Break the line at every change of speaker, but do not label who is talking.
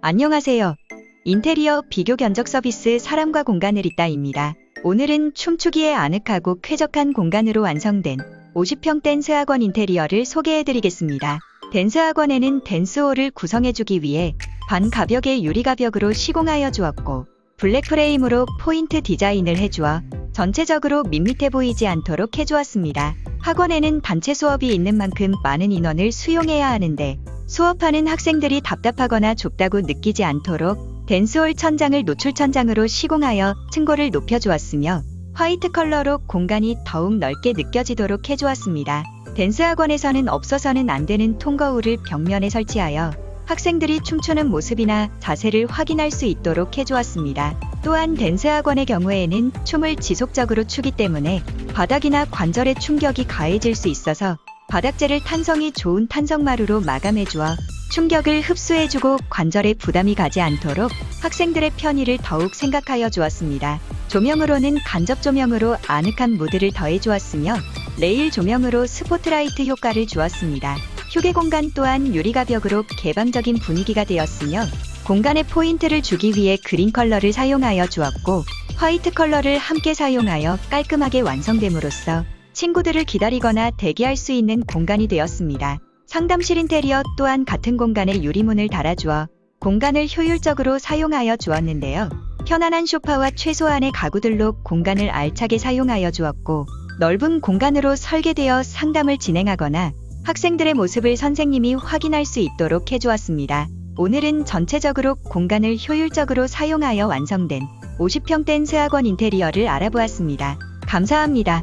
안녕하세요. 인테리어 비교 견적 서비스 사람과 공간을 있다입니다. 오늘은 춤추기에 아늑하고 쾌적한 공간으로 완성된 50평 댄스 학원 인테리어를 소개해드리겠습니다. 댄스 학원에는 댄스홀을 구성해주기 위해 반 가벽의 유리 가벽으로 시공하여 주었고 블랙 프레임으로 포인트 디자인을 해주어 전체적으로 밋밋해 보이지 않도록 해주었습니다. 학원에는 단체 수업이 있는 만큼 많은 인원을 수용해야 하는데 수업하는 학생들이 답답하거나 좁다고 느끼지 않도록 댄스홀 천장을 노출 천장으로 시공하여 층고를 높여주었으며 화이트 컬러로 공간이 더욱 넓게 느껴지도록 해주었습니다. 댄스 학원에서는 없어서는 안 되는 통거울을 벽면에 설치하여 학생들이 춤추는 모습이나 자세를 확인할 수 있도록 해주었습니다. 또한 댄스 학원의 경우에는 춤을 지속적으로 추기 때문에 바닥이나 관절에 충격이 가해질 수 있어서 바닥재를 탄성이 좋은 탄성마루로 마감해주어 충격을 흡수해주고 관절에 부담이 가지 않도록 학생들의 편의를 더욱 생각하여 주었습니다. 조명으로는 간접 조명으로 아늑한 무드를 더해주었으며 레일 조명으로 스포트라이트 효과를 주었습니다. 휴게 공간 또한 유리가벽으로 개방적인 분위기가 되었으며 공간에 포인트를 주기 위해 그린 컬러를 사용하여 주었고 화이트 컬러를 함께 사용하여 깔끔하게 완성됨으로써 친구들을 기다리거나 대기할 수 있는 공간이 되었습니다. 상담실 인테리어 또한 같은 공간에 유리문을 달아주어 공간을 효율적으로 사용하여 주었는데요. 편안한 소파와 최소한의 가구들로 공간을 알차게 사용하여 주었고 넓은 공간으로 설계되어 상담을 진행하거나 학생들의 모습을 선생님이 확인할 수 있도록 해주었습니다. 오늘은 전체적으로 공간을 효율적으로 사용하여 완성된 50평 댄스 학원 인테리어를 알아보았습니다. 감사합니다.